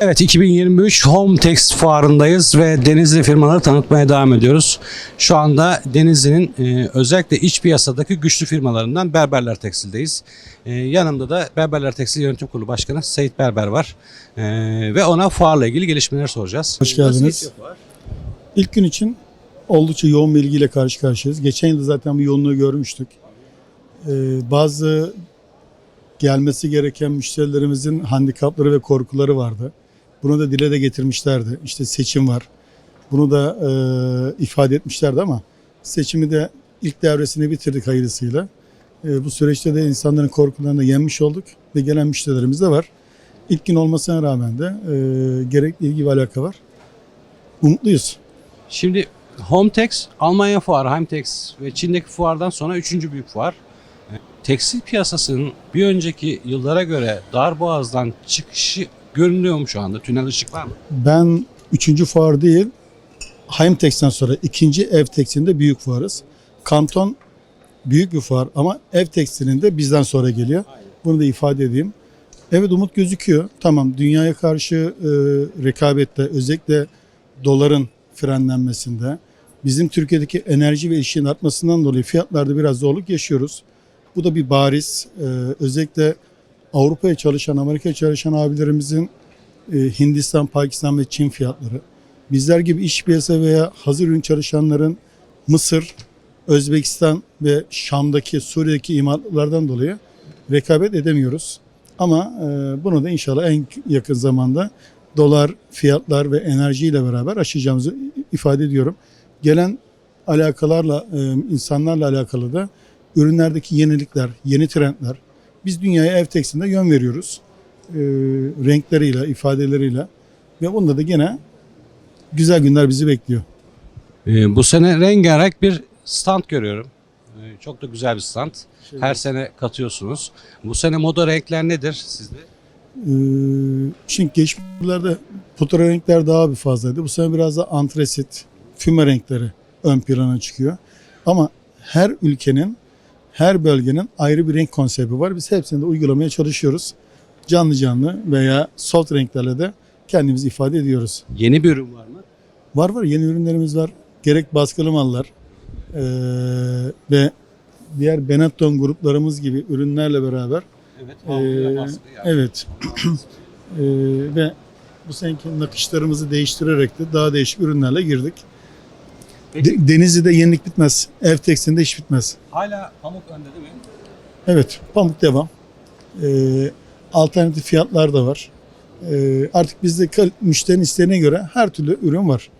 Evet 2023 Home Text fuarındayız ve Denizli firmaları tanıtmaya devam ediyoruz. Şu anda Denizli'nin e, özellikle iç piyasadaki güçlü firmalarından Berberler Tekstil'deyiz. E, yanımda da Berberler Tekstil Yönetim Kurulu Başkanı Seyit Berber var. E, ve ona fuarla ilgili gelişmeler soracağız. Hoş geldiniz. İlk gün için oldukça yoğun bir ilgiyle karşı karşıyayız. Geçen yıl zaten bu yoğunluğu görmüştük. Ee, bazı gelmesi gereken müşterilerimizin handikapları ve korkuları vardı. Bunu da dile de getirmişlerdi. İşte seçim var. Bunu da e, ifade etmişlerdi ama seçimi de ilk devresini bitirdik hayırlısıyla. E, bu süreçte de insanların korkularını yenmiş olduk ve gelen müşterilerimiz de var. İlk gün olmasına rağmen de e, gerekli ilgi ve alaka var. Umutluyuz. Şimdi Hometex, Almanya fuarı, Heimtex ve Çin'deki fuardan sonra üçüncü büyük fuar. E, Tekstil piyasasının bir önceki yıllara göre dar boğazdan çıkışı görünüyor mu şu anda? Tünel ışık var mı? Ben üçüncü fuar değil, Heimtex'ten sonra ikinci ev tekstilinde büyük fuarız. Kanton büyük bir fuar ama ev tekstilinde bizden sonra geliyor. Bunu da ifade edeyim. Evet umut gözüküyor. Tamam dünyaya karşı e, rekabette özellikle doların frenlenmesinde bizim Türkiye'deki enerji ve işin artmasından dolayı fiyatlarda biraz zorluk yaşıyoruz. Bu da bir bariz. E, özellikle Avrupa'ya çalışan, Amerika'ya çalışan abilerimizin e, Hindistan, Pakistan ve Çin fiyatları. Bizler gibi iş piyasa veya hazır ürün çalışanların Mısır, Özbekistan ve Şam'daki, Suriye'deki imalatlardan dolayı rekabet edemiyoruz. Ama e, bunu da inşallah en yakın zamanda dolar, fiyatlar ve enerjiyle beraber aşacağımızı ifade ediyorum. Gelen alakalarla, e, insanlarla alakalı da ürünlerdeki yenilikler, yeni trendler. Biz dünyaya ev tekstilinde yön veriyoruz. E, renkleriyle, ifadeleriyle ve bunda da gene güzel günler bizi bekliyor. Ee, bu sene rengarenk bir stand görüyorum. Ee, çok da güzel bir stand. Her sene katıyorsunuz. Bu sene moda renkler nedir sizde? Ee, şimdi geçmiş yıllarda pudra renkler daha bir fazlaydı. Bu sene biraz da antresit, füme renkleri ön plana çıkıyor. Ama her ülkenin, her bölgenin ayrı bir renk konsepti var. Biz hepsini de uygulamaya çalışıyoruz. Canlı canlı veya soft renklerle de kendimizi ifade ediyoruz. Yeni bir ürün var mı? Var var yeni ürünlerimiz var. Gerek baskılı mallar eee, ve diğer Benetton gruplarımız gibi ürünlerle beraber Evet. Ee, Evet. Ee, ve bu seneki nakışlarımızı değiştirerek de daha değişik ürünlerle girdik. De- Denizli'de yenilik bitmez. Ev tekstilinde iş bitmez. Hala pamuk önde değil mi? Evet, pamuk devam. Ee, alternatif fiyatlar da var. Ee, artık bizde müşterinin isteğine göre her türlü ürün var.